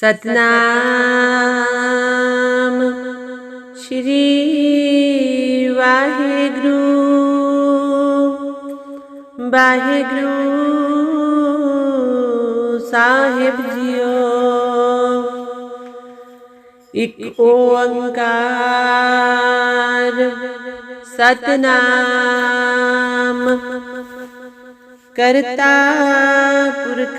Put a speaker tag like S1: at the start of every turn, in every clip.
S1: ਸਤਨਾਮ। ਸ਼੍ਰੀ ਵਾਹਿਗੁਰੂ। ਵਾਹਿਗੁਰੂ ਸਾਹਿਬ ਜੀਓ। ਇਕ ਓੰਕਾਰ ਸਤਨਾਮ। ਕਰਤਾ ਪੁਰਖ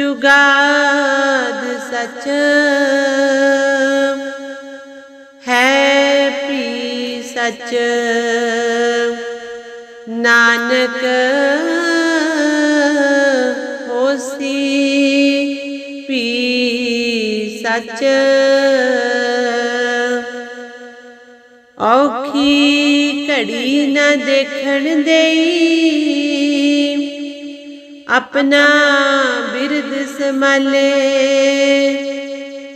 S1: ਜੁਗਾਦ ਸਚ ਹੈ ਪੀ ਸਚ। ਨਾਨਕ ਹੋਸੀ ਪੀ ਸਚ। ਔਖੀ ਘੜੀ ਨਾ ਦੇਖਣ ਦੇਈ ਆਪਣਾ ਬਿਰਦ ਸਮਾਲੇ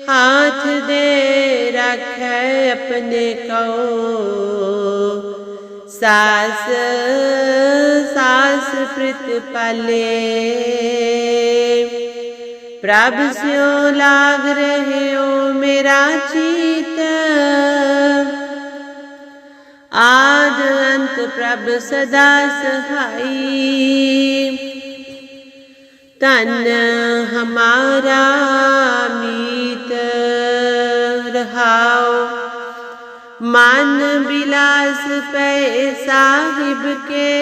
S1: ਹਾਥ ਦੇ ਰੱਖੈ ਆਪਣੇ ਕੋ ਸਾਸ ਸਾਸ ਪ੍ਰਿਤ ਪਾਲੇ। ਪ੍ਰਭ ਸਿਓ ਲਾਗ ਰਹਿਓ ਮੇਰਾ ਚੀਤ। ਆਦ ਅੰਤ ਪ੍ਰਭ ਸਦਾ ਸਹਾਈ। ਤਨ ਹਮਾਰਾ ਮੀਤ ਰਹਾਓ। ਮਨ ਬਿਲਾਸ ਪੈ ਸਾਹਿਬ ਕੇ।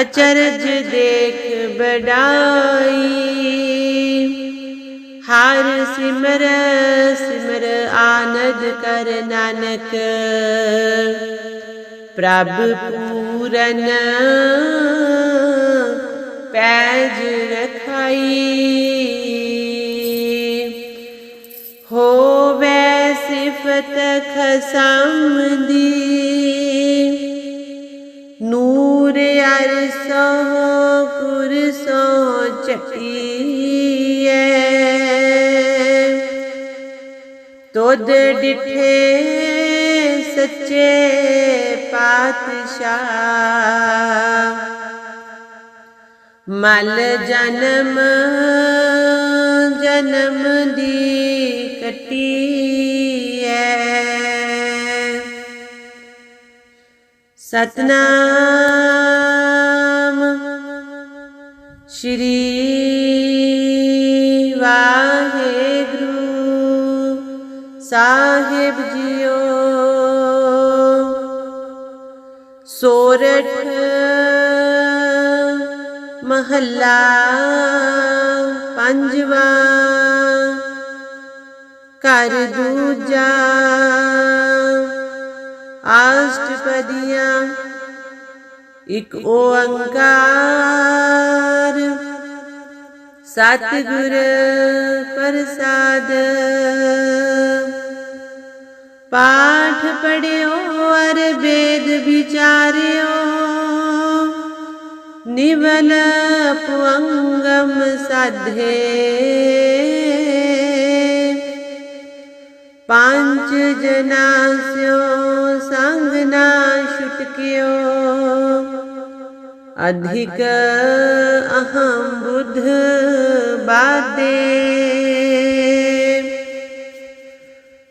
S1: ਅਚਰਜ ਦੇਖ ਬੜਾਈ ਹਰ ਸਿਮਰ ਸਿਮਰ ਆਨੰਦ ਕਰ ਨਾਨਕ। ਪ੍ਰਭ ਪੂਰਨ ਪੈਜ ਰਖਾਈ। ਹੋਵੇ ਸਿਫਤ ਖਸਮ ਦੀ ਨੂਰ ਅਰਸੋ ਕੁਰਸੋ ਚਟੀਏ ਤੁਧ ਡਿਠੇ ਸੱਚੇ ਪਾਤਸ਼ਾਹ। ਮਲ ਜਨਮ ਜਨਮ ਦੀ ਕਟੀਐ। ਸਤਨਾਮ ਸ਼੍ਰੀ ਵਾਹਿਗੁਰੂ ਸਾਹਿਬ ਜੀਓ। ਸੋਰਠ ਮਹੱਲਾ ਪੰਜਵਾਂ। ਘਰ ਦੂਜਾ। ਆਸ਼ਟਪਦੀਆਂ ਇਕ ਓੰਕਾਰ ਸਤਿਗੁਰ ਪ੍ਰਸਾਦ। ਪਾਠ ਪੜਿਓ ਅਰ ਵੇਦ ਵਿਚਾਰਿਓ। ਨਿਵਲ ਪੁਅੰਗਮ ਸਾਧੇ। ਪੰਜ ਜਨਾ ਸਿਓ, ਸੰਗ ਨਾ ਛੁਟਕਿਓ ਅਧਿਕ ਅਹੰ ਬੁੱਧ ਬਾਦੇ।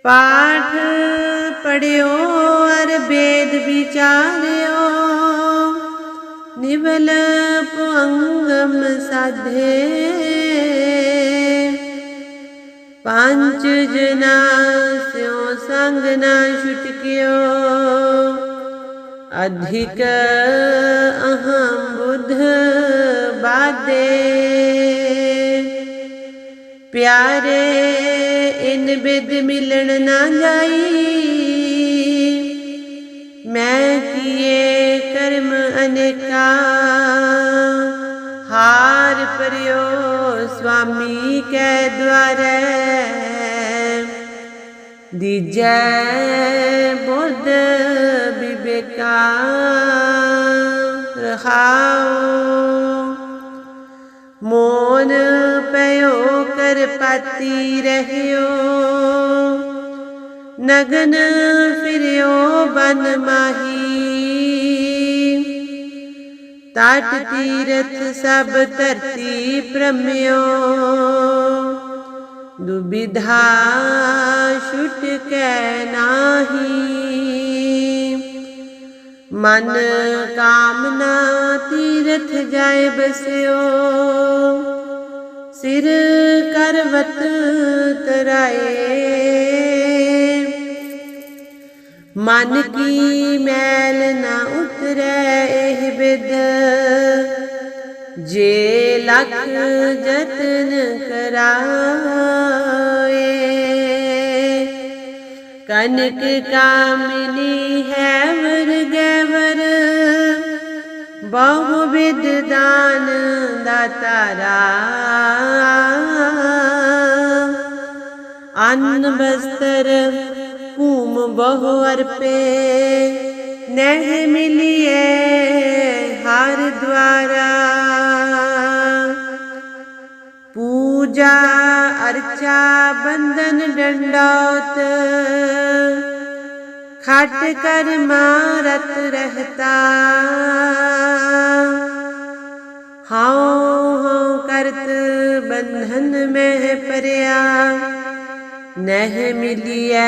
S1: ਪਾਠ ਪੜਿਓ ਅਰ ਵੇਦ ਵਿਚਾਰਿਓ ਨਿਵਲ ਪੁਅੰਗਮ ਸਾਧੇ ਪੰਜ ਜਨਾ ਸਿਓ ਸੰਗ ਨਾ ਛੁਟਕਿਓ ਅਧਿਕ ਅਹੰ ਬੁੱਧ ਬਾਦੇ ਪਿਆਰੇ ਇਨ ਬਿਦ ਮਿਲਣ ਨਾ ਜਾਈ ਮੈਂ ਕੀਏ ਕਰਮ ਅਨੇਕਾ। ਹਾਰ ਪਰਿਓ ਸੁਆਮੀ ਕੈ ਦੁਆਰੈ। ਦੀਜੈ ਬੁੱਧ ਬਿਬੇਕਾ ਰਹਾਉ। ਮੋਨ ਪਇਓ ਕਰ ਪਾਤੀ ਰਹਿਓ। ਨਗਨ ਫਿਰਿਓ ਬਨ ਮਾਹੀ। ਤਟ ਤੀਰਥ ਸਭ ਧਰਤੀ ਪ੍ਰਮਿਓ ਦੁਬਿਧਾ ਛੁਟ ਕੈ ਨਾਹੀ। ਮਨ ਕਾਮਨਾ ਤੀਰਥ ਜਾਏ ਬਸਿਓ। ਸਿਰ ਕਰਵਤ ਤਰਾਏ। ਮਨ ਕੀ ਮੈਲ ਨਾ ਉਤਰੈ। ਬਿਦ ਜੇ ਲਖ ਜਤਨ ਕਰਾਏ। ਕਨਕ ਕਾਮਨੀ ਹੈ ਵਰ। ਗੈਵਰ ਬਹੁ ਵਿਦ ਦਾਨ ਦਾਤਾਰਾ ਅੰਨ ਬਸਤਰ ਕੂਮ ਬਹੁ ਅਰਪੇ। ਨਹਿ ਮਿਲੀ ਪੂਜਾ ਅਰਚਾ ਬੰਧਨ ਡੰਡੌਤ। ਖਟ ਕਰ ਮਾਰਤ ਰਹਤਾ। ਹਾਉ ਹਾਉ ਕਰਤ ਬੰਧਨ ਮਹਿ ਪਰਿਆ ਨਹਿ ਮਿਲਿਐ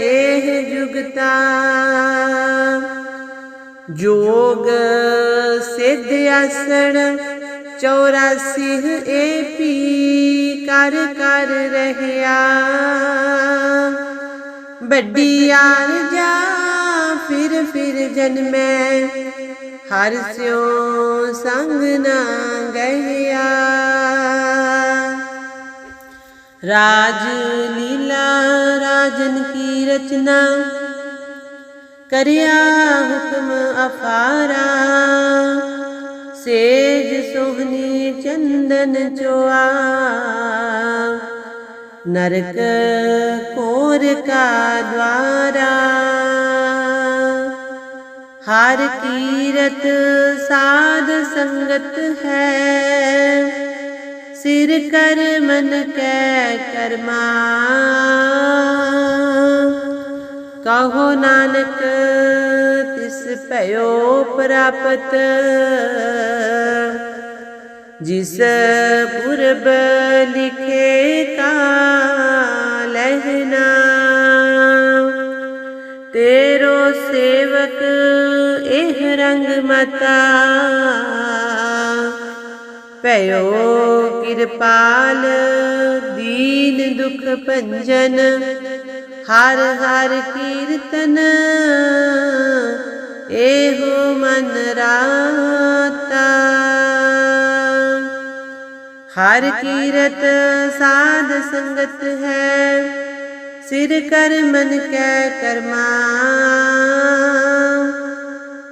S1: ਇਹ ਜੁਗਤਾ। ਜੋਗ ਸਿੱਧ ਆਸਣ 84 ਏ ਪੀ ਕਰ ਕਰ ਰਹਿਆ। ਵੱਡੀ ਆਰ ਜਾ, ਫਿਰ ਫਿਰ ਜਨਮੈ, ਹਰ ਸਿਓ ਸੰਗ ਨਾ ਗਇਆ ਰਾਜ ਲੀਲਾ, ਰਾਜਨ ਕੀ ਰਚਨਾ, ਕਰਿਆ ਹੁਕਮ ਅਫਾਰਾ ਸੇਜ ਸੋਹਣੀ ਚੰਦਨ ਚੋਆ। ਨਰਕ ਕੋਰ ਕਾ ਦਵਾਰਾ ਹਰ ਕੀਰਤ ਸਾਧ ਸੰਗਤ ਹੈ। ਸਿਰ ਕਰ ਮਨ ਕੈ ਕਰਮਾ। ਕਹੋ ਨਾਨਕ, ਤਿਸ ਭਇਓ ਪ੍ਰਾਪਤ। ਜਿਸ ਪੁਰਬ ਲਿਖੇ ਤਾ ਲਹਿਨਾ ਤੇਰੋ ਸੇਵਕ ਇਹ ਰੰਗ ਮਤਾ। ਭਇਓ ਕਿਰਪਾਲ, ਦੀਨ ਦੁਖ ਭੰਜਨ। ਹਰ ਹਰ ਕੀਰਤਨ ਇਹੋ ਮਨ ਰਾਤਾ। ਹਰ ਕੀਰਤ ਸਾਧ ਸੰਗਤ ਹੈ, ਸਿਰ ਕਰ ਮਨ ਕੈ ਕਰਮਾ।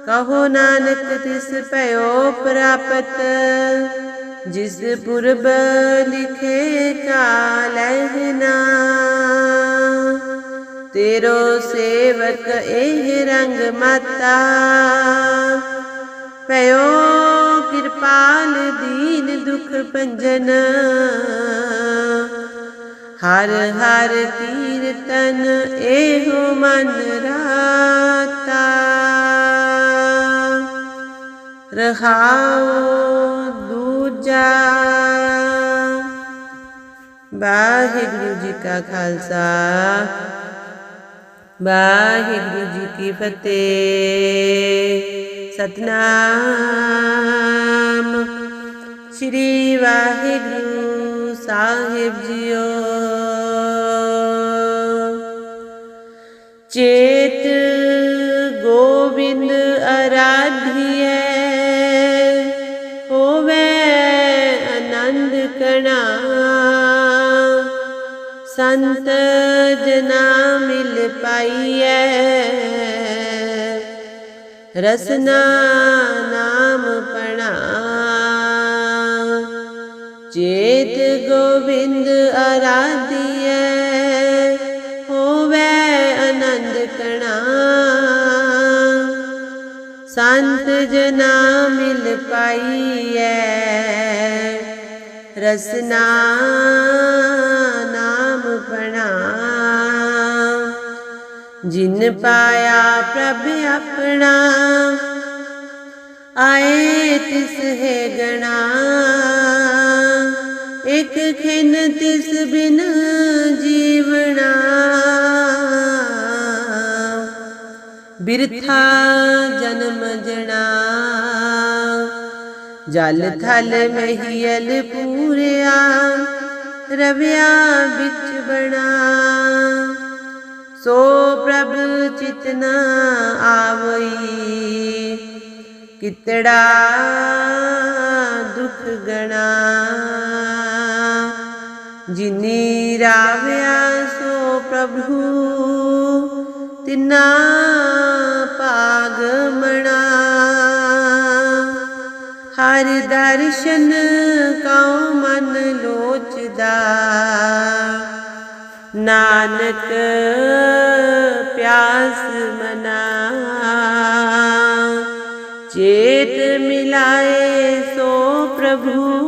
S1: ਕਹੋ ਨਾਨਕ ਤਿਸ ਭਇਓ ਪ੍ਰਾਪਤ, ਜਿਸ ਪੁਰਬ ਲਿਖੇ ਕਾਲ ਨਾ ਤੇਰੋ ਸੇਵਕ ਇਹ ਰੰਗ ਮਾਤਾ। ਭਇਓ ਕਿਰਪਾਲ ਦੀਨ ਦੁਖ ਭੰਜਨ। ਹਰ ਹਰ ਕੀਰਤਨ ਇਹੋ ਮਨ ਰਾਤਾ। ਰਹਾਉ ਦੂਜਾ। ਵਾਹਿਗੁਰੂ ਜੀ ਕਾ ਖਾਲਸਾ। ਵਾਹਿਗੁਰੂ ਜੀ ਕੀ ਫਤਿਹ। ਸਤਨਾਮ। ਸ੍ਰੀ ਵਾਹਿਗੁਰੂ ਸਾਹਿਬ ਜੀਓ। ਚੇਤ ਗੋਬਿੰਦ ਅਰਾਧਿਐ, ਹੋਵੇ ਆਨੰਦ ਕਣਾ। ਸੰਤ ਜਨਾ ਪਾਈਐ ਰਸਨਾ ਨਾਮ ਪਣਾ। ਚੇਤ ਗੋਬਿੰਦ ਆਰਾਧਿਐ ਹੋਵੇ ਆਨੰਦ ਕਣਾ। ਸੰਤ ਜਨਾ ਮਿਲ ਪਾਈਐ। ਰਸਨਾ ਜਿਨ ਪਾਇਆ ਪ੍ਰਭ ਆਪਣਾ, ਆਏ ਤਿਸ ਹੈ ਗਣਾ। ਇਕ ਖਿਨ ਤਿਸ ਬਿਨ ਜੀਵਣਾ। ਬਿਰਥਾ ਜਨਮ ਜਣਾ। ਜਲ ਥਲ ਮਹੀਲ ਪੂਰਿਆ, ਰਵਿਆ ਵਿੱਚ ਬਣਾ। ਸੋ ਪ੍ਰਭ ਚਿਤਨਾ ਆਵਈ। ਕਿਤੜਾ ਦੁਖ ਗਣਾ। ਜਿਨੀ ਰਾਵਿਆ ਸੋ ਪ੍ਰਭੂ, ਤਿਨਾ ਪਾਗ ਮਣਾ। ਹਰ ਦਰਸ਼ਨ ਕਉ ਮਨ ਲੋਚਦਾ। ਨਾਨਕ ਪਿਆਸ ਮਨਾ। ਚੇਤ ਮਿਲਾਏ ਸੋ ਪ੍ਰਭੂ।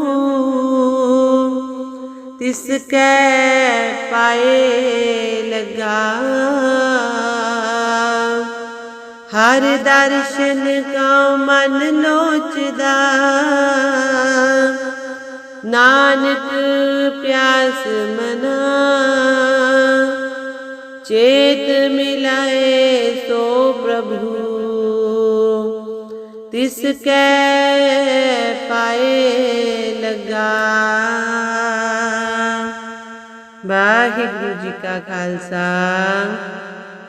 S1: ਤਿਸ ਕੈ ਪਾਏ ਲਗਾ। ਹਰ ਦਰਸ਼ਨ ਕਾ ਮਨ ਲੋਚਦਾ ਨਾਨਕ ਪਿਆਸ ਮਨਾ। ਚੇਤ ਮਿਲਾਏ ਸੋ ਪ੍ਰਭੂ। ਤਿਸ ਕੈ ਪਾਏ ਲਗਾ। ਵਾਹਿਗੁਰੂ ਜੀ ਕਾ ਖਾਲਸਾ,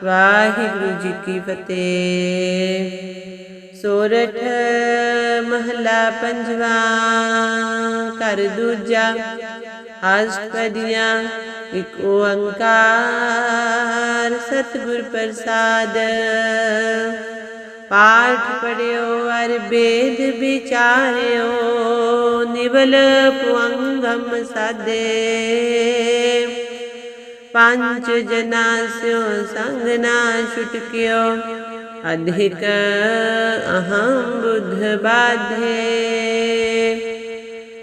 S1: ਵਾਹਿਗੁਰੂ ਜੀ ਕੀ ਫਤਿਹ। ਸੋਰਠ ਮਹਲਾ ਪੰਜਵਾ, ਘਰ ਦੂਜਾ ਅਸ਼ਟਪਦੀਆਂ ਇਕ ਓੰਕਾਰ ਸਤਿਗੁਰ ਪ੍ਰਸਾਦ। ਪਾਠ ਪੜਿਓ, ਅਰ ਬੇਦ ਵਿਚਾਰਿਓ, ਨਿਵਲ ਪੁਅੰਗਮ ਸਾਦੇ। ਪੰਜ ਜਨਾ ਸਿਓ ਸੰਗ ਨਾ ਛੁਟਕਿਓ ਅਧਿਕ ਅਹੰ ਬੁੱਧ ਬਾਧੇ।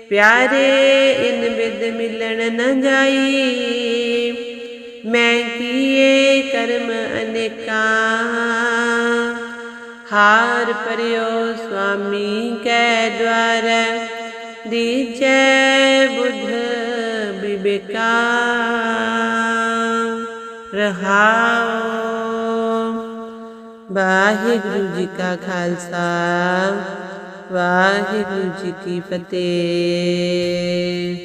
S1: ਪਿਆਰੇ, ਇਨ ਮਿਲਣ ਨ ਜਾਈ। ਮੈਂ ਕੀਏ ਕਰਮ ਅਨੇਕਾਂ। ਹਾਰ ਪਰਿਓ ਸੁਆਮੀ ਕੈ ਦਵਾਰ ਦੀਜੈ ਬੁੱਧ ਬਿਬੇਕਾ। ਰਹਾਉ ਵਾਹਿਗੁਰੂ ਜੀ ਕਾ ਖਾਲਸਾ, ਵਾਹਿਗੁਰੂ ਜੀ ਕੀ ਫਤਿਹ।